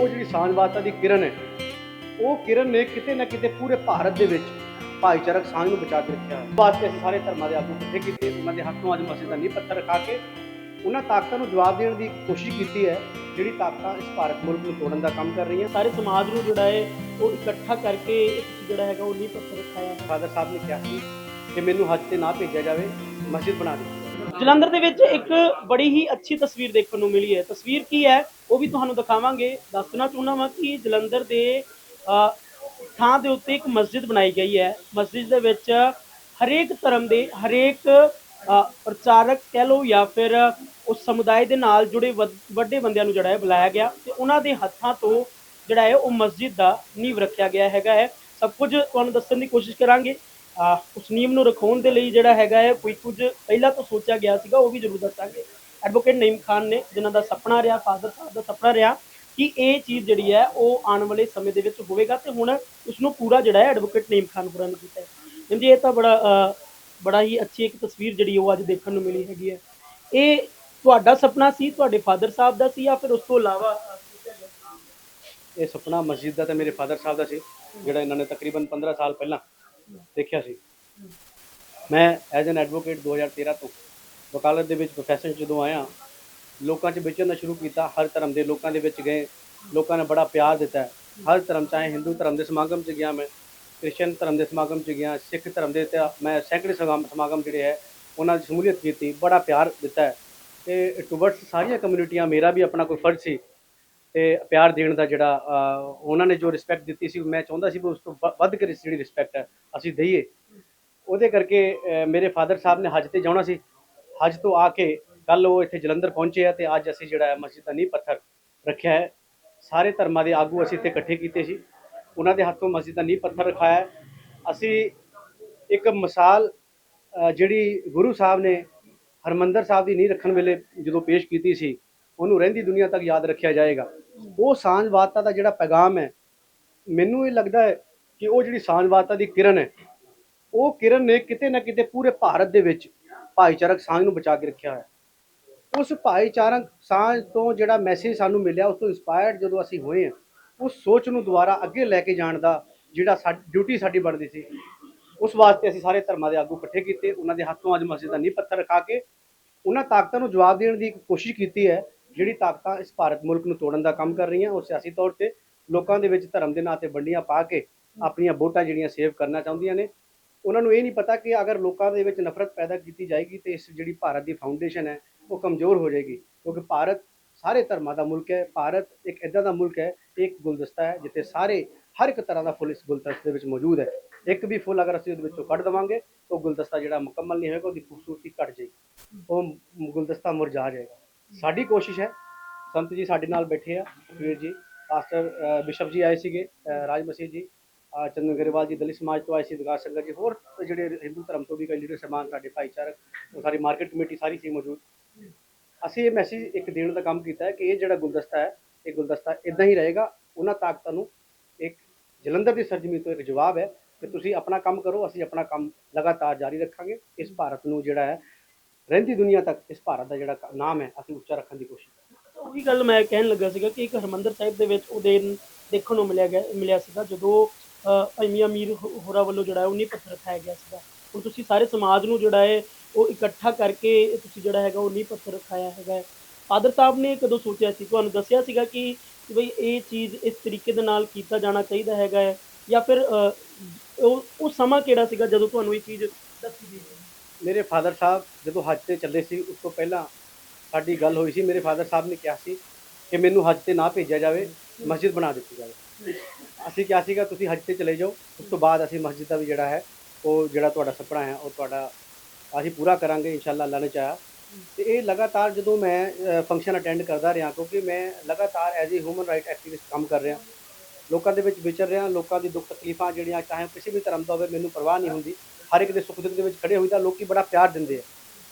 ਉਹ ਜਿਹੜੀ ਸਾਂਝਵਾਦਤਾ ਦੀ ਕਿਰਨ ਹੈ ਉਹ ਕਿਰਨ ਨੇ ਕਿਤੇ ਨਾ ਕਿਤੇ ਪੂਰੇ ਭਾਰਤ ਦੇ ਵਿੱਚ ਭਾਈਚਾਰਕ ਸਾਂਝ ਨੂੰ ਬਚਾ ਕੇ ਰੱਖਿਆ। ਹੈ ਵਾਸਤੇ ਅਸੀਂ ਸਾਰੇ ਧਰਮਾਂ ਦੇ ਆਗੂ ਇਕੱਠੇ ਕੀਤੇ ਉਹਨਾਂ ਦੇ ਹੱਥੋਂ ਅੱਜ ਮਸਜਿਦ ਦਾ ਨੀਂਹ ਪੱਥਰ ਰਖਾ ਕੇ ਉਹਨਾਂ ਤਾਕਤਾਂ ਨੂੰ ਜਵਾਬ ਦੇਣ ਦੀ ਕੋਸ਼ਿਸ਼ ਕੀਤੀ ਹੈ ਜਿਹੜੀ ਤਾਕਤਾਂ ਇਸ ਭਾਰਤ ਮੁਲਕ ਨੂੰ ਤੋੜਨ ਦਾ ਕੰਮ ਕਰ ਰਹੀਆਂ। ਸਾਰੇ ਸਮਾਜ ਨੂੰ ਜਿਹੜਾ ਹੈ ਉਹ ਇਕੱਠਾ ਕਰਕੇ ਇੱਕ ਜਿਹੜਾ ਹੈਗਾ ਉਹ ਨੀਂਹ ਪੱਥਰ ਰਖਾਇਆ। ਫਾਦਰ ਸਾਹਿਬ ਨੇ ਕਿਹਾ ਸੀ ਕਿ ਮੈਨੂੰ ਹੱਜ ਤੇ ਨਾ ਭੇਜਿਆ ਜਾਵੇ ਮਸਜਿਦ ਬਣਾ ਦਿੱਤੀ ਜਲੰਧਰ ਦੇ ਵਿੱਚ ਇੱਕ ਬੜੀ ਹੀ ਅੱਛੀ ਤਸਵੀਰ ਦੇਖਣ ਨੂੰ ਮਿਲੀ ਹੈ। ਤਸਵੀਰ ਕੀ ਹੈ? ਉਹ ਵੀ ਤੁਹਾਨੂੰ ਦਿਖਾਵਾਂਗੇ। ਦੱਸਣਾ ਚਾਹੁੰਦਾ ਵਾਂ ਕਿ ਜਲੰਧਰ ਦੇ ਥਾਂ ਦੇ ਉੱਤੇ ਇੱਕ ਮਸਜਿਦ ਬਣਾਈ ਗਈ ਹੈ। ਮਸਜਿਦ ਦੇ ਵਿੱਚ ਹਰੇਕ ਧਰਮ ਦੇ, ਹਰੇਕ ਪ੍ਰਚਾਰਕ ਕਹਿ ਲਓ ਜਾਂ ਫਿਰ ਉਸ ਸਮੁਦਾਇ ਦੇ ਨਾਲ ਜੁੜੇ ਵਡ- ਵੱਡੇ ਬੰਦਿਆਂ ਨੂੰ ਜਿਹੜਾ ਹੈ ਬੁਲਾਇਆ ਗਿਆ ਤੇ ਉਹਨਾਂ ਦੇ ਹੱਥਾਂ ਤੋਂ ਜਿਹੜਾ ਹੈ ਉਹ ਮਸਜਿਦ ਦਾ ਨੀਂਵ ਰੱਖਿਆ ਗਿਆ ਹੈਗਾ ਹੈ। ਸਭ ਕੁਝ ਤੁਹਾਨੂੰ ਦੱਸਣ ਦੀ ਕੋਸ਼ਿਸ਼ ਕਰਾਂਗੇ। ਆ, ਉਸ ਨੀਮ ਨੂੰ ਰਖਾਉਣ ਦੇ ਲਈ ਜਿਹੜਾ ਹੈਗਾ ਹੈ, ਕੋਈ ਕੁਝ ਪਹਿਲਾਂ ਤੋਂ ਸੋਚਿਆ ਗਿਆ ਸੀਗਾ, ਉਹ ਵੀ ਜ਼ਰੂਰ ਦੱਸਾਂਗੇ। ਐਡਵੋਕੇਟ ਨਈਮ ਖਾਨ ਨੇ, ਜਿਨ੍ਹਾਂ ਦਾ ਸੁਪਨਾ ਰਿਹਾ ਫਾਦਰ ਸਾਹਿਬ ਦਾ ਸੁਪਨਾ ਰਿਹਾ, ਕਿ ਇਹ ਚੀਜ਼ ਜਿਹੜੀ ਹੈ, ਉਹ ਆਉਣ ਵਾਲੇ ਸਮੇਂ ਦੇ ਵਿੱਚ ਹੋਵੇਗਾ ਤੇ ਹੁਣ ਉਸ ਨੂੰ ਪੂਰਾ ਜਿਹੜਾ ਹੈ ਐਡਵੋਕੇਟ ਨਈਮ ਖਾਨ ਪੁਰਾ ਕੀਤਾ ਹੈ। ਜਿੰਦੀ ਇਹ ਤਾਂ ਬੜਾ ਬੜਾ ਹੀ ਅੱਛੀ ਇੱਕ ਤਸਵੀਰ ਜਿਹੜੀ ਉਹ ਅੱਜ ਦੇਖਣ ਨੂੰ ਮਿਲੀ ਹੈਗੀ ਹੈ। ਇਹ ਤੁਹਾਡਾ ਸੁਪਨਾ ਸੀ, ਤੁਹਾਡੇ ਫਾਦਰ ਸਾਹਿਬ ਦਾ ਸੀ ਜਾਂ ਫਿਰ ਉਸ ਤੋਂ ਇਲਾਵਾ ਇਹ ਸੁਪਨਾ ਮਸਜਿਦ ਦਾ ਤੇ ਮੇਰੇ ਫਾਦਰ ਸਾਹਿਬ ਦਾ ਸੀ, ਜਿਹੜਾ ਇਹਨਾਂ ਨੇ ਤਕਰੀਬਨ 15 ਸਾਲ ਪਹਿਲਾਂ ਦੇਖਿਆ ਸੀ। ਮੈਂ ਐਜ਼ ਐਨ ਐਡਵੋਕੇਟ 2013 ਤੋਂ ਵਕਾਲਤ ਦੇ ਵਿੱਚ ਪ੍ਰੋਫੈਸ਼ਨ ਜਦੋਂ ਆਇਆ, ਲੋਕਾਂ 'ਚ ਵਿਚਰਨਾ ਸ਼ੁਰੂ ਕੀਤਾ, ਹਰ ਧਰਮ ਦੇ ਲੋਕਾਂ ਦੇ ਵਿੱਚ ਗਏ, ਲੋਕਾਂ ਨੇ ਬੜਾ ਪਿਆਰ ਦਿੱਤਾ। ਹਰ ਧਰਮ ਚਾਹੇ ਹਿੰਦੂ ਧਰਮ ਦੇ ਸਮਾਗਮ 'ਚ ਗਿਆ ਮੈਂ, ਕ੍ਰਿਸਚਨ ਧਰਮ ਦੇ ਸਮਾਗਮ 'ਚ ਗਿਆ, ਸਿੱਖ ਧਰਮ ਦੇ ਤੇ ਮੈਂ ਸੈਂਕੜੇ ਸਮਾਗਮ ਸਮਾਗਮ ਜਿਹੜੇ ਹੈ, ਉਹਨਾਂ ਦੀ ਸ਼ਮੂਲੀਅਤ ਕੀਤੀ, ਬੜਾ ਪਿਆਰ ਦਿੱਤਾ। ਹੈ ਤੇ ਟੁਵਰਡਸ ਸਾਰੀਆਂ ਕਮਿਊਨਿਟੀਆਂ ਮੇਰਾ ਵੀ ਆਪਣਾ ਕੋਈ ਫਰਜ਼ ਸੀ। ਤੇ ਪਿਆਰ ਦੇਣ ਦਾ ਜਿਹੜਾ ਉਹਨਾਂ ਨੇ ਜੋ ਰਿਸਪੈਕਟ ਦਿੱਤੀ ਸੀ, ਮੈਂ ਚਾਹੁੰਦਾ ਸੀ ਵੀ ਉਸ ਤੋਂ ਵੱਧ ਕੇ ਜਿਹੜੀ ਰਿਸਪੈਕਟ ਹੈ, ਅਸੀਂ ਦਈਏ। ਉਹਦੇ ਕਰਕੇ ਮੇਰੇ ਫਾਦਰ ਸਾਹਿਬ ਨੇ ਹਜ ਤੇ ਜਾਣਾ ਸੀ। ਹਜ ਤੋਂ ਆ ਕੇ ਕੱਲ ਉਹ ਇੱਥੇ ਜਲੰਧਰ ਪਹੁੰਚੇ ਆ ਤੇ ਅੱਜ ਅਸੀਂ ਜਿਹੜਾ ਹੈ ਮਸਜਿਦ ਦਾ ਨੀਂਹ ਪੱਥਰ ਰੱਖਿਆ ਹੈ। ਸਾਰੇ ਧਰਮਾਂ ਦੇ ਆਗੂ ਅਸੀਂ ਇੱਥੇ ਇਕੱਠੇ ਕੀਤੇ ਸੀ। ਉਹਨਾਂ ਦੇ ਹੱਥੋਂ ਮਸਜਿਦ ਦਾ ਨੀਂਹ ਪੱਥਰ ਰਖਾਇਆ ਅਸੀਂ ਇੱਕ ਮਿਸਾਲ ਜਿਹੜੀ ਗੁਰੂ ਸਾਹਿਬ ਨੇ ਹਰਮੰਦਰ ਸਾਹਿਬ ਦੀ ਨੀਂਹ ਰੱਖਣ ਵੇਲੇ ਜਦੋਂ ਪੇਸ਼ ਕੀਤੀ ਸੀ, ਉਹਨੂੰ ਰਹਿੰਦੀ ਦੁਨੀਆ ਤੱਕ ਯਾਦ ਰੱਖਿਆ ਜਾਏਗਾ। ਉਹ ਸਾਂਝਵਾਦਤਾ ਦਾ ਜਿਹੜਾ ਪੈਗਾਮ ਹੈ, ਮੈਨੂੰ ਇਹ ਲੱਗਦਾ ਹੈ ਕਿ ਉਹ ਜਿਹੜੀ ਸਾਂਝਵਾਦਤਾ ਦੀ ਕਿਰਨ ਹੈ, ਉਹ ਕਿਰਨ ਨੇ ਕਿਤੇ ਨਾ ਕਿਤੇ ਪੂਰੇ ਭਾਰਤ ਦੇ ਵਿੱਚ ਭਾਈਚਾਰਕ ਸਾਂਝ ਨੂੰ ਬਚਾ ਕੇ ਰੱਖਿਆ ਹੈ। ਉਸ ਭਾਈਚਾਰਕ ਸਾਂਝ ਤੋਂ ਜਿਹੜਾ ਮੈਸੇਜ ਸਾਨੂੰ ਮਿਲਿਆ, ਉਸ ਤੋਂ ਇਨਸਪਾਇਰਡ ਜਦੋਂ ਅਸੀਂ ਹੋਏ ਹਾਂ, ਉਸ ਸੋਚ ਨੂੰ ਦੁਬਾਰਾ ਅੱਗੇ ਲੈ ਕੇ ਜਾਣ ਦਾ ਜਿਹੜਾ ਸਾਡੀ ਡਿਊਟੀ ਸਾਡੀ ਬਣਦੀ ਸੀ, ਉਸ ਵਾਸਤੇ ਅਸੀਂ ਸਾਰੇ ਧਰਮਾਂ ਦੇ ਆਗੂ ਇਕੱਠੇ ਕੀਤੇ, ਉਹਨਾਂ ਦੇ ਹੱਥੋਂ ਅੱਜ ਮਸਜਿਦ ਦਾ ਨੀਂਹ ਪੱਥਰ ਰਖਾ ਕੇ, ਉਹਨਾਂ ਤਾਕਤਾਂ ਨੂੰ ਜਵਾਬ ਦੇਣ ਦੀ ਇੱਕ ਕੋਸ਼ਿਸ਼ ਕੀਤੀ ਹੈ ਜਿਹੜੀ ਤਾਕਤਾਂ ਇਸ ਭਾਰਤ ਮੁਲਕ ਨੂੰ ਤੋੜਨ ਦਾ ਕੰਮ ਕਰ ਰਹੀਆਂ ਉਹ ਸਿਆਸੀ ਤੌਰ ਤੇ ਲੋਕਾਂ ਦੇ ਵਿੱਚ ਧਰਮ ਦੇ ਨਾਂ ਤੇ ਵੰਡੀਆਂ ਪਾ ਕੇ ਆਪਣੀਆਂ ਵੋਟਾਂ ਜਿਹੜੀਆਂ ਸੇਵ ਕਰਨਾ ਚਾਹੁੰਦੀਆਂ ਨੇ। ਉਹਨਾਂ ਨੂੰ ਇਹ ਨਹੀਂ ਪਤਾ ਕਿ ਅਗਰ ਲੋਕਾਂ ਦੇ ਵਿੱਚ ਨਫ਼ਰਤ ਪੈਦਾ ਕੀਤੀ ਜਾਏਗੀ ਤੇ ਇਸ ਜਿਹੜੀ ਭਾਰਤ ਦੀ ਫਾਊਂਡੇਸ਼ਨ ਹੈ ਉਹ ਕਮਜ਼ੋਰ ਹੋ ਜਾਏਗੀ। ਕਿਉਂਕਿ ਭਾਰਤ ਸਾਰੇ ਧਰਮਾਂ ਦਾ ਮੁਲਕ ਹੈ ਭਾਰਤ ਇੱਕ ਇਦਾਂ ਦਾ ਮੁਲਕ ਹੈ ਇੱਕ ਗੁਲਦਸਤਾ ਹੈ ਜਿੱਥੇ ਸਾਰੇ ਹਰ ਇੱਕ ਤਰ੍ਹਾਂ ਦਾ ਫੁੱਲ ਇਸ ਗੁਲਦਸਤੇ ਦੇ ਵਿੱਚ ਮੌਜੂਦ ਹੈ। ਇੱਕ ਵੀ ਫੁੱਲ ਅਗਰ ਅਸੀਂ ਉਹਦੇ ਵਿੱਚੋਂ ਕੱਢ ਦਵਾਂਗੇ ਉਹ ਗੁਲਦਸਤਾ ਜਿਹੜਾ ਮੁਕੰਮਲ ਨਹੀਂ ਹੋਏਗਾ ਉਹਦੀ ਖੂਬਸੂਰਤੀ ਘਟ ਜਾਏਗੀ। ਉਹ ਗੁਲਦਸਤਾ ਮੁਰਝਾ ਜਾਏਗਾ। ਸਾਡੀ ਕੋਸ਼ਿਸ਼ ਹੈ ਸੰਤ ਜੀ ਸਾਡੇ ਨਾਲ ਬੈਠੇ ਆ ਵੀਰ ਜੀ। ਪਾਸਟਰ ਅ, ਬਿਸ਼ਪ ਜੀ ਆਏ ਸੀਗੇ ਰਾਜ ਮਸੀਹ ਜੀ। ਅ, ਚੰਦਨ ਗਰੇਵਾਲ ਜੀ ਦਲਿਤ ਸਮਾਜ ਤੋਂ ਆਏ ਸੀ ਵਿਕਾਸ ਸੰਗਤ ਜੀ। ਹੋਰ ਜਿਹੜੇ ਹਿੰਦੂ ਧਰਮ ਤੋਂ ਵੀ ਕਈ ਲੀਡਰ ਸਮਾਨ ਸਾਡੇ ਭਾਈਚਾਰਕ ਸਾਰੀ ਮਾਰਕੀਟ ਕਮੇਟੀ ਸਾਰੀ ਸੀ ਮੌਜੂਦ। ਅਸੀਂ ਇਹ ਮੈਸੇਜ ਇੱਕ ਦੇਣ ਦਾ ਕੰਮ ਕੀਤਾ ਹੈ ਕਿ ਇਹ ਜਿਹੜਾ ਗੁਲਦਸਤਾ ਹੈ ਇਹ ਗੁਲਦਸਤਾ ਇਦਾਂ ਹੀ ਰਹੇਗਾ। ਉਹਨਾਂ ਤਾਕਤਾਂ ਨੂੰ ਇੱਕ ਜਲੰਧਰ ਦੀ ਸਰਜਮੀ ਤੋਂ ਇੱਕ ਜਵਾਬ ਹੈ ਕਿ ਤੁਸੀਂ ਆਪਣਾ ਕੰਮ ਕਰੋ ਅਸੀਂ ਆਪਣਾ ਕੰਮ ਲਗਾਤਾਰ ਜਾਰੀ ਰੱਖਾਂਗੇ। ਇਸ ਭਾਰਤ ਨੂੰ ਜਿਹੜਾ ਹੈ ਰਹਿੰਦੀ ਦੁਨੀਆ ਤੱਕ ਇਸ ਭਾਰਤ ਦਾ ਜਿਹੜਾ ਨਾਮ ਹੈ ਅਸੀਂ ਉੱਚਾ ਰੱਖਣ ਦੀ ਕੋਸ਼ਿਸ਼ ਕਰਾਂਗੇ ਉਹੀ ਗੱਲ ਮੈਂ ਕਹਿਣ ਲੱਗਾ ਸੀਗਾ ਕਿ ਇੱਕ ਹਰਮੰਦਰ ਸਾਹਿਬ ਦੇ ਵਿੱਚ ਉਹ ਦਿਨ ਦੇਖਣ ਨੂੰ ਮਿਲਿਆ ਗਿਆ ਮਿਲਿਆ ਸੀਗਾ ਜਦੋਂ ਅ, ਭਾਈ ਮੀਰ ਹੋ- ਹੋਰਾਂ ਵੱਲੋਂ ਜਿਹੜਾ ਹੈ ਉਹ ਨੀਂਹ ਪੱਥਰ ਰਖਾਇਆ ਗਿਆ ਸੀਗਾ। ਹੁਣ ਤੁਸੀਂ ਸਾਰੇ ਸਮਾਜ ਨੂੰ ਜਿਹੜਾ ਹੈ ਉਹ ਇਕੱਠਾ ਕਰਕੇ ਤੁਸੀਂ ਜਿਹੜਾ ਹੈਗਾ ਉਹ ਨੀਂਹ ਪੱਥਰ ਰਖਾਇਆ ਹੈਗਾ ਹੈ। ਫਾਦਰ ਸਾਹਿਬ ਨੇ ਕਦੋਂ ਸੋਚਿਆ ਸੀ? ਤੁਹਾਨੂੰ ਦੱਸਿਆ ਸੀਗਾ ਕਿ ਬਈ ਇਹ ਚੀਜ਼ ਇਸ ਤਰੀਕੇ ਦੇ ਨਾਲ ਕੀਤਾ ਜਾਣਾ ਚਾਹੀਦਾ ਹੈਗਾ ਹੈ ਜਾਂ ਫਿਰ ਉਹ ਉਹ ਸਮਾਂ ਕਿਹੜਾ ਸੀਗਾ ਜਦੋਂ ਤੁਹਾਨੂੰ ਇਹ ਚੀਜ਼ ਦੱਸੀ ਗਈ ਮੇਰੇ ਫਾਦਰ ਸਾਹਿਬ ਜਦੋਂ ਹੱਜ ਤੇ ਚੱਲੇ ਸੀ, ਉਸ ਤੋਂ ਪਹਿਲਾਂ ਸਾਡੀ ਗੱਲ ਹੋਈ ਸੀ, ਮੇਰੇ ਫਾਦਰ ਸਾਹਿਬ ਨੇ ਕਿਹਾ ਸੀ ਕਿ ਮੈਨੂੰ ਹੱਜ ਤੇ ਨਾ ਭੇਜਿਆ ਜਾਵੇ, ਮਸਜਿਦ ਬਣਾ ਦਿੱਤੀ ਜਾਵੇ। ਅਸੀਂ ਕਿਹਾ ਸੀਗਾ, ਤੁਸੀਂ ਹੱਜ ਤੇ ਚਲੇ ਜਾਓ, ਉਸ ਤੋਂ ਬਾਅਦ ਅਸੀਂ ਮਸਜਿਦ ਦਾ ਵੀ ਜਿਹੜਾ ਹੈ, ਉਹ ਜਿਹੜਾ ਤੁਹਾਡਾ ਸੁਪਨਾ ਹੈ, ਉਹ ਤੁਹਾਡਾ ਅਸੀਂ ਪੂਰਾ ਕਰਾਂਗੇ, ਇਨਸ਼ਾਅੱਲਾ ਅੱਲਾ ਨੇ ਚਾਹਿਆ। ਤੇ ਇਹ ਲਗਾਤਾਰ ਜਦੋਂ ਮੈਂ ਫੰਕਸ਼ਨ ਅਟੈਂਡ ਕਰਦਾ ਰਿਹਾ, ਕਿਉਂਕਿ ਮੈਂ ਲਗਾਤਾਰ as a human right activist ਕੰਮ ਕਰ ਰਿਹਾ। ਲੋਕਾਂ ਦੇ ਵਿੱਚ ਵਿਚਰ ਰਿਹਾ, ਲੋਕਾਂ ਦੀ ਦੁੱਖ ਤਕਲੀਫਾਂ ਜਿਹੜੀਆਂ, ਚਾਹੇ ਕਿਸੇ ਵੀ ਧਰਮ ਦਾ ਹੋਵੇ, ਮੈਨੂੰ ਪਰਵਾਹ ਨਹੀਂ ਹੁੰਦੀ। ਹਰ ਇੱਕ ਦੇ ਸੁੱਖ ਦੁੱਖ ਦੇ ਵਿੱਚ ਖੜੇ ਹੋਈ ਤਾਂ ਲੋਕੀ ਬੜਾ ਪਿਆਰ ਦਿੰਦੇ ਆ।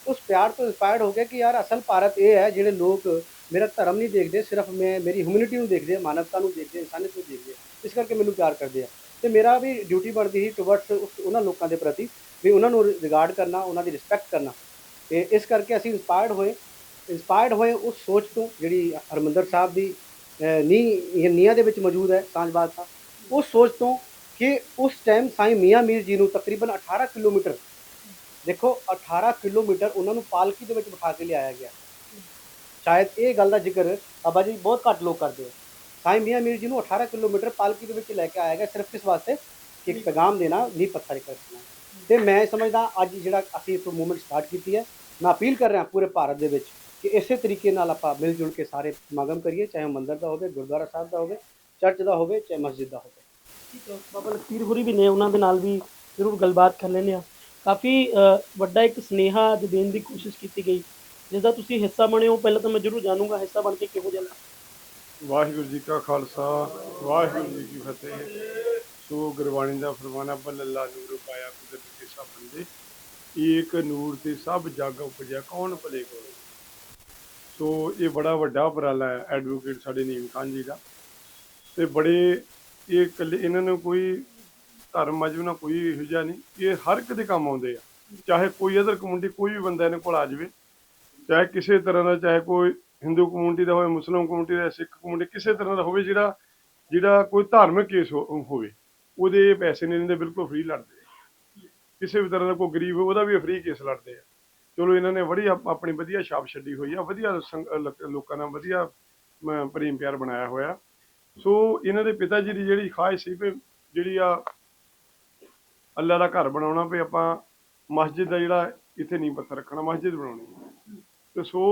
ਉਸ ਪਿਆਰ ਤੋਂ ਇਨਸਪਾਇਰਡ ਹੋ ਗਿਆ ਕਿ ਯਾਰ ਅਸਲ ਭਾਰਤ ਇਹ ਹੈ ਜਿਹੜੇ ਲੋਕ ਮੇਰਾ ਧਰਮ ਨਹੀਂ ਦੇਖਦੇ ਸਿਰਫ ਮੈਂ ਮੇਰੀ ਹਿਊਮੈਨਿਟੀ ਨੂੰ ਦੇਖਦੇ ਆ ਮਾਨਵਤਾ ਨੂੰ ਦੇਖਦੇ ਆ ਇਨਸਾਨੀਅਤ ਨੂੰ ਦੇਖਦੇ ਆ। ਇਸ ਕਰਕੇ ਮੈਨੂੰ ਪਿਆਰ ਕਰਦੇ ਆ। ਤੇ ਮੇਰਾ ਵੀ ਡਿਊਟੀ ਬਣਦੀ ਸੀ ਟੁਵਰਡਸ ਉਹਨਾਂ ਲੋਕਾਂ ਦੇ ਪ੍ਰਤੀ ਵੀ ਉਹਨਾਂ ਨੂੰ ਰਿਗਾਰਡ ਕਰਨਾ ਉਹਨਾਂ ਦੀ ਰਿਸਪੈਕਟ ਕਰਨਾ। ਤੇ ਇਸ ਕਰਕੇ ਅਸੀਂ ਇਨਸਪਾਇਰਡ ਹੋਏ। ਇਨਸਪਾਇਰਡ ਹੋਏ ਉਸ ਸੋਚ ਤੋਂ ਜਿਹੜੀ ਹਰਮੰਦਰ ਸਾਹਿਬ ਦੀ ਅਹ, ਨੀ ਨੀਹਾਂ ਦੇ ਵਿੱਚ ਮੌਜੂਦ ਹੈ ਸਾਂਝ ਬਾਦਸ਼ਾਹ। ਉਸ ਸੋਚ ਤੋਂ ਕਿ ਉਸ ਟਾਈਮ ਸਾਈਂ ਮੀਆਂ ਮੀਰ ਜੀ ਨੂੰ ਤਕਰੀਬਨ 18 ਕਿਲੋਮੀਟਰ, ਦੇਖੋ 18 ਕਿਲੋਮੀਟਰ ਉਹਨਾਂ ਨੂੰ ਪਾਲਕੀ ਦੇ ਵਿੱਚ ਬਿਠਾ ਕੇ ਲਿਆਇਆ ਗਿਆ। ਸ਼ਾਇਦ ਇਹ ਗੱਲ ਦਾ ਜ਼ਿਕਰ ਬਾਬਾ ਜੀ ਬਹੁਤ ਘੱਟ ਲੋਕ ਕਰਦੇ ਆ। ਸਾਈਂ ਮੀਆਂ ਮੀਰ ਜੀ ਨੂੰ 18 ਕਿਲੋਮੀਟਰ ਪਾਲਕੀ ਦੇ ਵਿੱਚ ਲੈ ਕੇ ਆਇਆ ਗਿਆ ਸਿਰਫ ਇਸ ਵਾਸਤੇ ਕਿ ਇੱਕ ਪੈਗਾਮ ਦੇਣਾ, ਨੀਂਹ ਪੱਥਰ ਇੱਕ ਰੱਖਣਾ। ਤੇ ਮੈਂ ਸਮਝਦਾ ਅੱਜ ਜਿਹੜਾ ਅਸੀਂ ਇਸ ਮੂਵਮੈਂਟ ਸਟਾਰਟ ਕੀਤੀ ਹੈ, ਮੈਂ ਅਪੀਲ ਕਰ ਰਿਹਾ ਪੂਰੇ ਭਾਰਤ ਦੇ ਵਿੱਚ ਕਿ ਇਸੇ ਤਰੀਕੇ ਨਾਲ ਆਪਾਂ ਮਿਲ ਜੁਲ ਕੇ ਸਾਰੇ ਸਮਾਗਮ ਕਰੀਏ, ਚਾਹੇ ਉਹ ਮੰਦਿਰ ਦਾ ਹੋਵੇ, ਗੁਰਦੁਆਰਾ ਸਾਹਿਬ ਦਾ ਹੋਵੇ, ਚਰਚ ਦਾ ਹੋਵੇ, ਚਾਹੇ ਮਸਜਿਦ ਦਾ ਹੋਵੇ। ਬਾਬਾ ਲਖੀਰ ਹੋਰੀ ਵੀ ਨੇ, ਉਹਨਾਂ ਦੇ ਨਾਲ ਵੀ ਜ਼ਰੂਰ ਗੱਲਬਾਤ ਕਰ ਲੈਂਦੇ ਆ ਕਾਫੀ ਵੱਡਾ ਇੱਕ ਸੁਨੇਹਾ ਅੱਜ ਦੇਣ ਦੀ ਕੋਸ਼ਿਸ਼ ਕੀਤੀ ਗਈ। ਜਿਸ ਦਾ ਤੁਸੀਂ ਹਿੱਸਾ ਬਣੇ ਹੋ ਪਹਿਲਾਂ ਤਾਂ ਮੈਂ ਜ਼ਰੂਰ ਜਾਣੂੰਗਾ ਹਿੱਸਾ ਬਣ ਕੇ ਕਿਹੋ ਜਿਹਾ ਵਾਹਿਗੁਰੂ ਜੀ ਕਾ ਖਾਲਸਾ, ਵਾਹਿਗੁਰੂ ਜੀ ਕੀ ਫਤਿਹ। ਸੋ ਗੁਰਬਾਣੀ ਦਾ ਫਰਮਾਨਾ ਬੱਲਲਾ ਨੂਰ ਪਾਇਆ ਕੁਦਰਤ ਕੇ ਸਭ ਬੰਦੇ। ਏਕ ਨੂਰ ਤੇ ਸਭ ਜਗ ਉਪਜਿਆ ਕੌਣ ਭਲੇ ਕੋਲ? ਸੋ ਇਹ ਬੜਾ ਵੱਡਾ ਉਪਰਾਲਾ ਹੈ ਐਡਵੋਕੇਟ ਸਾਡੇ ਨੀਮ ਖਾਨ ਜੀ ਦਾ। ਤੇ ਬੜੇ ਇਹ ਇਕੱਲੇ ਇਹਨਾਂ ਨੂੰ ਕੋਈ ਧਰਮ ਮਜਬ ਨਾਲ ਕੋਈ ਇਹੋ ਜਿਹਾ ਨਹੀਂ। ਇਹ ਹਰ ਇੱਕ ਦੇ ਕੰਮ ਆਉਂਦੇ ਆ। ਚਾਹੇ ਕੋਈ ਅਦਰ ਕਮਿਊਨਿਟੀ ਕੋਈ ਵੀ ਬੰਦਾ ਇਹਨਾਂ ਕੋਲ ਆ ਜਾਵੇ, ਚਾਹੇ ਕਿਸੇ ਤਰ੍ਹਾਂ ਦਾ, ਚਾਹੇ ਕੋਈ ਹਿੰਦੂ ਕਮਿਊਨਿਟੀ ਦਾ ਹੋਵੇ ਮੁਸਲਿਮ ਕਮਿਊਨਿਟੀ ਦਾ ਸਿੱਖ ਕਮਿਊਨਿਟੀ ਕਿਸੇ ਤਰ੍ਹਾਂ ਦਾ ਹੋਵੇ ਜਿਹੜਾ ਜਿਹੜਾ ਕੋਈ ਧਾਰਮਿਕ ਕੇਸ ਹੋ- ਹੋਵੇ, ਉਹਦੇ ਪੈਸੇ ਨਹੀਂ ਲੈਂਦੇ, ਬਿਲਕੁਲ ਫ੍ਰੀ ਲੜਦੇ ਕਿਸੇ ਵੀ ਤਰ੍ਹਾਂ ਦਾ ਕੋਈ ਗਰੀਬ ਹੋਵੇ, ਉਹਦਾ ਵੀ ਫ੍ਰੀ ਕੇਸ ਲੜਦੇ ਆ। ਚਲੋ ਇਹਨਾਂ ਨੇ ਬੜੀ ਆਪਣੀ ਵਧੀਆ ਛਾਪ ਛੱਡੀ ਹੋਈ ਆ, ਵਧੀਆ ਸੰਗ- ਲੋਕ- ਲੋਕਾਂ ਨਾਲ ਵਧੀਆ ਪ੍ਰੇਮ ਪਿਆਰ ਬਣਾਇਆ ਹੋਇਆ। ਸੋ ਇਹਨਾਂ ਦੇ ਪਿਤਾ ਜੀ ਦੀ ਜਿਹੜੀ ਖਾਹਿਸ਼ ਸੀ ਵੀ ਜਿਹੜੀ ਆ ਅੱਲਾ ਦਾ ਘਰ ਬਣਾਉਣਾ ਵੀ ਆਪਾਂ ਮਸਜਿਦ ਦਾ ਜਿਹੜਾ ਇੱਥੇ ਨੀਂਹ ਪੱਥਰ ਰੱਖਣਾ, ਮਸਜਿਦ ਬਣਾਉਣੀ ਤੇ ਸੋ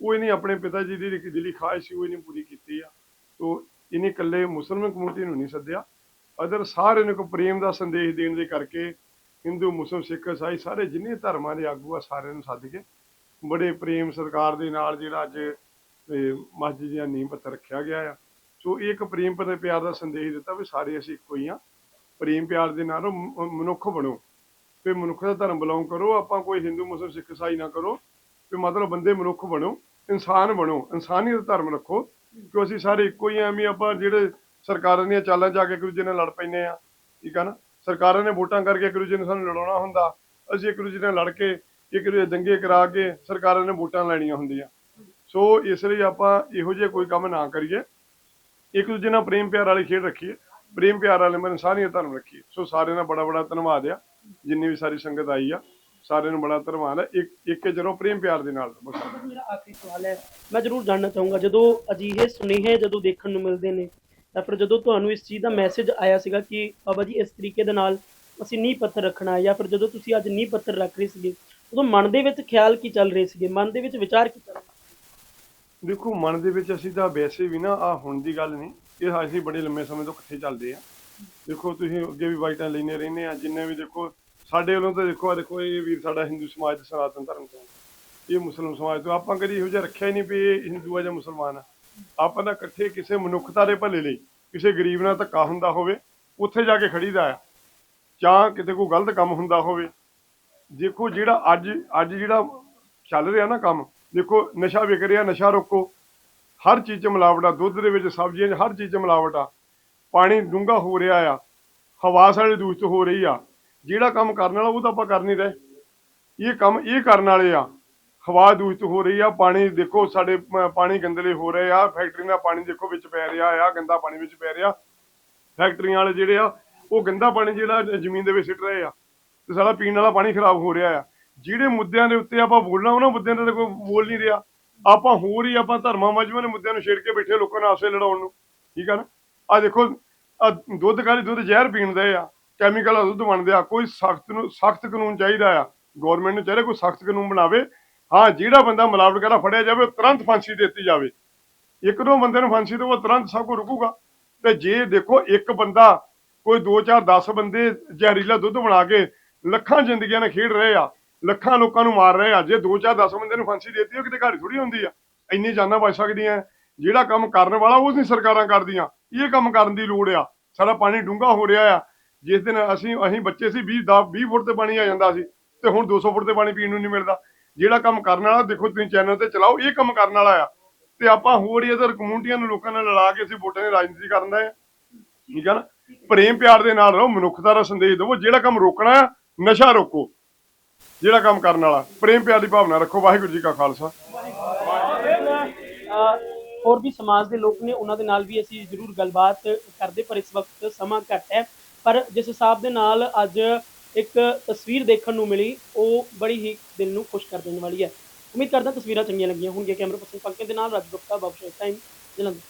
ਉਹ ਇਹਨੇ ਆਪਣੇ ਪਿਤਾ ਜੀ ਦੀ ਜਿਹੜੀ ਦਿਲੀ ਖਾਹਿਸ਼ ਸੀ ਉਹ ਇਹਨੇ ਪੂਰੀ ਕੀਤੀ ਆ। ਸੋ ਇਹਨੇ ਇਕੱਲੇ ਮੁਸਲਮਾਨ ਕਮਿਊਨਿਟੀ ਨੂੰ ਨਹੀਂ ਸੱਦਿਆ। ਅਦਰ ਸਾਰੇ ਨੂੰ ਕੋ ਪ੍ਰੇਮ ਦਾ ਸੰਦੇਸ਼ ਦੇਣ ਦੇ ਕਰਕੇ ਹਿੰਦੂ ਮੁਸਲਮ ਸਿੱਖ, ਇਸਾਈ ਸਾਰੇ ਜਿੰਨੇ ਧਰਮਾਂ ਦੇ ਆਗੂ ਆ ਸਾਰਿਆਂ ਨੂੰ ਸੱਦ ਕੇ ਬੜੇ ਪ੍ਰੇਮ ਸਰਕਾਰ ਦੇ ਨਾਲ ਜਿਹੜਾ ਅੱਜ ਮਸਜਿਦ ਦੀਆਂ ਨੀਂਹ ਪੱਥਰ ਰੱਖਿਆ ਗਿਆ ਆ। ਸੋ ਇਹ ਇੱਕ ਪ੍ਰੇਮ ਤੇ ਪਿਆਰ ਦਾ ਸੰਦੇਸ਼ ਦਿੱਤਾ ਵੀ ਸਾਰੇ ਅਸੀਂ ਇੱਕੋ ਹੀ ਆ ਪ੍ਰੇਮ ਪਿਆਰ ਦੇ ਨਾਲ ਮਨੁੱਖ ਬਣੋ। ਵੀ ਮਨੁੱਖ ਦਾ ਧਰਮ ਬਿਲੋਂਗ ਕਰੋ, ਆਪਾਂ ਕੋਈ ਹਿੰਦੂ ਮੁਸਲਮ ਸਿੱਖ ਇਸਾਈ ਨਾ ਕਰੋ। ਵੀ ਮਤਲਬ ਬੰਦੇ ਮਨੁੱਖ ਬਣੋ, ਇਨਸਾਨ ਬਣੋ, ਇਨਸਾਨੀਅਤ ਦਾ ਧਰਮ ਰੱਖੋ। ਕਿ ਅਸੀਂ ਸਾਰੇ ਇੱਕੋ ਹੀ ਆ ਐਵੇਂ ਆਪਾਂ ਜਿਹੜੇ ਸਰਕਾਰਾਂ ਦੀਆਂ ਚਾਲਾਂ ਜਾ ਕੇ ਇੱਕ ਦੂਜੇ ਨਾਲ ਲੜ ਪੈਂਦੇ ਆ ਠੀਕ ਆ ਨਾ? ਸਰਕਾਰਾਂ ਨੇ ਵੋਟਾਂ ਕਰਕੇ ਇੱਕ ਦੂਜੇ ਨੂੰ ਸਾਨੂੰ ਲੜਾਉਣਾ ਹੁੰਦਾ। ਅਸੀਂ ਇੱਕ ਦੂਜੇ ਨਾਲ ਲੜ ਕੇ, ਇੱਕ ਦੂਜੇ ਦੰਗੇ ਕਰਾ ਕੇ ਸਰਕਾਰਾਂ ਨੇ ਵੋਟਾਂ ਲੈਣੀਆਂ ਹੁੰਦੀਆਂ। ਸੋ ਇਸ ਲਈ ਆਪਾਂ ਇਹੋ ਜਿਹੇ ਕੋਈ ਕੰਮ ਨਾ ਕਰੀਏ। ਇੱਕ ਦੂਜੇ ਨਾਲ ਪ੍ਰੇਮ ਪਿਆਰ ਵਾਲੀ ਖੇਡ ਰੱਖੀਏ, ਪ੍ਰੇਮ ਪਿਆਰ ਵਾਲੇ ਮਨ ਇਨਸਾਨੀਅਤ ਧਰਮ ਰੱਖੀਏ। ਸੋ ਸਾਰਿਆਂ ਦਾ ਬੜਾ ਬੜਾ ਧੰਨਵਾਦ ਆ, ਜਿੰਨੀ ਵੀ ਸਾਰੀ ਸੰਗਤ ਆਈ ਆ, ਸਾਰਿਆਂ ਨੂੰ ਬੜਾ ਧੰਨਵਾਦ ਹੈ ਇੱਕ ਇੱਕ ਜਰੋ ਪ੍ਰੇਮ ਪਿਆਰ ਦੇ ਨਾਲ। ਮੇਰਾ ਆਖਰੀ ਸਵਾਲ ਹੈ, ਮੈਂ ਜ਼ਰੂਰ ਜਾਣਨਾ ਚਾਹੂੰਗਾ, ਜਦੋਂ ਅਜਿਹੇ ਸੁਨੇਹੇ ਜਦੋਂ ਦੇਖਣ ਨੂੰ ਮਿਲਦੇ ਨੇ, ਤਾਂ ਫਿਰ ਜਦੋਂ ਤੁਹਾਨੂੰ ਇਸ ਚੀਜ਼ ਦਾ ਮੈਸੇਜ ਆਇਆ ਸੀਗਾ ਕਿ ਬਾਬਾ ਜੀ ਇਸ ਤਰੀਕੇ ਦੇ ਨਾਲ ਅਸੀਂ ਨੀਂਹ ਪੱਥਰ ਰੱਖਣਾ ਹੈ ਜਾਂ ਫਿਰ ਜਦੋਂ ਤੁਸੀਂ ਅੱਜ ਨੀਂਹ ਪੱਥਰ ਰੱਖ ਰਹੇ ਸੀਗੇ, ਉਦੋਂ ਮਨ ਦੇ ਵਿੱਚ ਖਿਆਲ ਕੀ ਚੱਲ ਰਹੇ ਸੀਗੇ? ਮਨ ਦੇ ਵਿੱਚ ਵਿਚਾਰ ਕੀ ਚੱਲ ਰਿਹਾ ਦੇਖੋ, ਮਨ ਦੇ ਵਿੱਚ ਅਸੀਂ ਤਾਂ ਵੈਸੇ ਵੀ ਨਾ ਆ ਹੁਣ ਦੀ ਗੱਲ ਨਹੀਂ। ਇਹ ਅਸੀਂ ਬੜੇ ਲੰਮੇ ਸਮੇਂ ਤੋਂ ਇਕੱਠੇ ਚੱਲਦੇ ਆ ਦੇਖੋ, ਤੁਸੀਂ ਅੱਗੇ ਵੀ ਵਾਈਟਾਂ ਲੈਨੇ ਰਹਿੰਦੇ ਆ ਜਿੰਨੇ ਵੀ ਦੇਖੋ, ਸਾਡੇ ਵੱਲੋਂ ਤਾਂ ਦੇਖੋ ਆ ਦੇਖੋ, ਇਹ ਵੀਰ ਸਾਡਾ ਹਿੰਦੂ ਸਮਾਜ ਦਾ ਸਨਾਤਨ ਧਰਮ ਤੋਂ ਇਹ ਮੁਸਲਮਾਨ ਸਮਾਜ ਤੋਂ। ਆਪਾਂ ਕਦੀ ਇਹੋ ਜਿਹਾ ਰੱਖਿਆ ਹੀ ਨਹੀਂ ਵੀ ਇਹ ਹਿੰਦੂ ਆ ਜਾਂ ਮੁਸਲਮਾਨ ਆ। ਆਪਾਂ ਤਾਂ ਇਕੱਠੇ ਕਿਸੇ ਮਨੁੱਖਤਾ ਦੇ ਭਲੇ ਲਈ, ਕਿਸੇ ਗਰੀਬ ਨਾਲ ਧੱਕਾ ਹੁੰਦਾ ਹੋਵੇ, ਉੱਥੇ ਜਾ ਕੇ ਖੜੀਦਾ ਆ। ਜਾਂ ਕਿਤੇ ਕੋਈ ਗਲਤ ਕੰਮ ਹੁੰਦਾ ਹੋਵੇ। ਦੇਖੋ, ਜਿਹੜਾ ਅੱਜ ਅੱਜ ਜਿਹੜਾ ਚੱਲ ਰਿਹਾ ਨਾ ਕੰਮ ਦੇਖੋ, ਨਸ਼ਾ ਵਿਕ ਰਿਹਾ, ਨਸ਼ਾ ਰੋਕੋ। ਹਰ ਚੀਜ਼ 'ਚ ਮਿਲਾਵਟ ਆ, ਦੁੱਧ ਦੇ ਵਿੱਚ, ਸਬਜ਼ੀਆਂ 'ਚ, ਹਰ ਚੀਜ਼ 'ਚ ਮਿਲਾਵਟ ਆ। ਪਾਣੀ ਡੂੰਘਾ ਹੋ ਰਿਹਾ ਆ ਹਵਾ ਸਾਡੇ ਦੂਸ਼ਿਤ ਹੋ ਰਹੀ ਆ। ਜਿਹੜਾ ਕੰਮ ਕਰਨ ਵਾਲਾ, ਉਹ ਤਾਂ ਆਪਾਂ ਕਰ ਨਹੀਂ ਰਹੇ। ਇਹ ਕੰਮ, ਇਹ ਕਰਨ ਵਾਲੇ ਆ। ਹਵਾ ਦੂਸ਼ਿਤ ਹੋ ਰਹੀ ਆ, ਪਾਣੀ ਦੇਖੋ, ਸਾਡੇ ਪਾਣੀ ਗੰਦਲੇ ਹੋ ਰਹੇ ਆ। ਫੈਕਟਰੀ ਦਾ ਪਾਣੀ ਦੇਖੋ, ਵਿੱਚ ਪੈ ਰਿਹਾ ਆ, ਗੰਦਾ ਪਾਣੀ ਵਿੱਚ ਪੈ ਰਿਹਾ। ਫੈਕਟਰੀਆਂ ਵਾਲੇ ਜਿਹੜੇ ਆ, ਉਹ ਗੰਦਾ ਪਾਣੀ ਜਿਹੜਾ ਜ਼ਮੀਨ ਦੇ ਵਿੱਚ ਸਿੱਟ ਰਹੇ ਆ। ਤੇ ਸਾਡਾ ਪੀਣ ਵਾਲਾ ਪਾਣੀ ਖਰਾਬ ਹੋ ਰਿਹਾ ਆ। ਜਿਹੜੇ ਮੁੱਦਿਆਂ ਦੇ ਉੱਤੇ ਆਪਾਂ ਬੋਲਣਾ, ਉਹਨਾਂ ਮੁੱਦਿਆਂ ਤੇ ਕੋਈ ਬੋਲ ਨਹੀਂ ਰਿਹਾ। ਆਪਾਂ ਹੋਰ ਹੀ ਆਪਾਂ ਧਰਮਾਂ ਮਜਮਾਂ ਦੇ ਮੁੱਦਿਆਂ ਨੂੰ ਛੇੜ ਕੇ ਬੈਠੇ ਲੋਕਾਂ ਨਾਲ ਆਪਸੇ ਲੜਾਉਣ ਨੂੰ। ਠੀਕ ਆ ਨਾ? ਆ ਦੇਖੋ, ਆ ਦੁੱਧ ਕਾਲੀ ਦੁੱਧ ਜ਼ਹਿਰ ਪੀਣ ਦੇ ਆ ਕੈਮੀਕਲ ਦਾ ਦੁੱਧ ਬਣਦੇ ਆ, ਕੋਈ ਸਖਤ ਨੂੰ, ਸਖਤ ਕਾਨੂੰਨ ਚਾਹੀਦਾ ਆ। ਗਵਰਨਮੈਂਟ ਨੂੰ ਚਾਹੀਦਾ ਕੋਈ ਸਖਤ ਕਾਨੂੰਨ ਬਣਾਵੇ। ਹਾਂ, ਜਿਹੜਾ ਬੰਦਾ ਮਿਲਾਵਟ ਕਰਦਾ ਫੜਿਆ ਜਾਵੇ ਤੁਰੰਤ ਫਾਂਸੀ ਦਿੱਤੀ ਜਾਵੇ। ਇੱਕ ਦੋ ਬੰਦੇ ਨੂੰ ਫਾਂਸੀ ਤੋਂ ਤੁਰੰਤ ਸਭ ਕੁਝ ਰੁਕੂਗਾ। ਤੇ ਜੇ ਦੇਖੋ, ਇੱਕ ਬੰਦਾ, ਕੋਈ 2 4 10 ਬੰਦੇ ਜ਼ਹਿਰੀਲਾ ਦੁੱਧ ਬਣਾ ਕੇ ਲੱਖਾਂ ਜ਼ਿੰਦਗੀਆਂ ਨਾਲ ਖੇਡ ਰਹੇ ਆ ਲੱਖਾਂ ਲੋਕਾਂ ਨੂੰ ਮਾਰ ਰਹੇ ਆ। ਜੇ 2 4 10 ਬੰਦੇ ਨੂੰ ਫਾਂਸੀ ਦੇਤੀ, ਉਹ ਕਿਤੇ ਘਰ ਥੋੜੀ ਹੁੰਦੀ ਆ। ਇੰਨੀ ਜਾਨਾਂ ਬਚ ਸਕਦੀਆਂ ਜਿਹੜਾ ਕੰਮ ਕਰਨ ਵਾਲਾ, ਉਹ ਨਹੀਂ ਸਰਕਾਰਾਂ ਕਰਦੀਆਂ। ਇਹ ਕੰਮ ਕਰਨ ਦੀ ਲੋੜ ਆ। ਸਾਡਾ ਪਾਣੀ ਡੂੰਘਾ ਹੋ ਰਿਹਾ ਆ। ਜਿਸ ਦਿਨ ਅਸੀਂ ਅਸੀਂ ਬੱਚੇ ਸੀ 20 20 ਫੁੱਟ ਤੇ ਪਾਣੀ ਆ ਜਾਂਦਾ ਸੀ। ਤੇ ਹੁਣ 200 ਫੁੱਟ ਤੇ ਪਾਣੀ ਪੀਣ ਨੂੰ ਨਹੀਂ ਮਿਲਦਾ। ਜਿਹੜਾ ਕੰਮ ਕਰਨ ਵਾਲਾ, ਦੇਖੋ ਤੁਸੀਂ ਚੈਨਲ ਤੇ ਚਲਾਓ, ਇਹ ਕੰਮ ਕਰਨ ਵਾਲਾ ਆ। ਤੇ ਆਪਾਂ ਹੋਰ ਹੀ ਇਧਰ ਕਮਿਊਨਿਟੀਆਂ ਨੂੰ ਲੋਕਾਂ ਨਾਲ ਲੜਾ ਕੇ ਅਸੀਂ ਵੋਟਾਂ ਦੀ ਰਾਜਨੀਤੀ ਕਰਨ ਦਾ ਆ। ਠੀਕ ਹੈ ਨਾ? ਪ੍ਰੇਮ ਪਿਆਰ ਦੇ ਨਾਲ ਰਹੋ, ਮਨੁੱਖਤਾ ਦਾ ਸੰਦੇਸ਼ ਦਿਵੋ। ਜਿਹੜਾ ਕੰਮ ਰੋਕਣਾ ਆ, ਨਸ਼ਾ ਰੋਕੋ। ਜਿਹੜਾ ਕੰਮ ਕਰਨ ਵਾਲਾ, ਪ੍ਰੇਮ ਪਿਆਰ ਦੀ ਭਾਵਨਾ ਰੱਖੋ, ਵਾਹਿਗੁਰੂ ਜੀ ਕਾ ਖਾਲਸਾ। ਹੋਰ ਵੀ ਸਮਾਜ ਦੇ ਲੋਕ ਨੇ, ਉਹਨਾਂ ਦੇ ਨਾਲ ਵੀ ਅਸੀਂ ਜ਼ਰੂਰ ਗੱਲਬਾਤ ਕਰਦੇ, ਪਰ ਇਸ ਵਕਤ ਸਮਾਂ ਘੱਟ ਹੈ। ਪਰ ਜਿਸ ਹਿਸਾਬ ਦੇ ਨਾਲ ਅੱਜ ਇੱਕ ਤਸਵੀਰ ਦੇਖਣ ਨੂੰ ਮਿਲੀ, ਉਹ ਬੜੀ ਹੀ ਦਿਲ ਨੂੰ ਖੁਸ਼ ਕਰ ਦੇਣ ਵਾਲੀ ਹੈ। ਉਮੀਦ ਕਰਦਾ ਤਸਵੀਰਾਂ ਚੰਗੀਆਂ ਲੱਗੀਆਂ ਹੋਣਗੀਆਂ। ਕੈਮਰਾ ਪਰਸਨ ਪੰਕਜ ਦੇ ਨਾਲ ਰਾਜ ਗੁਪਤਾ ਬਾਬੂ ਟਾਈਮ ਜਲੰਧਰ।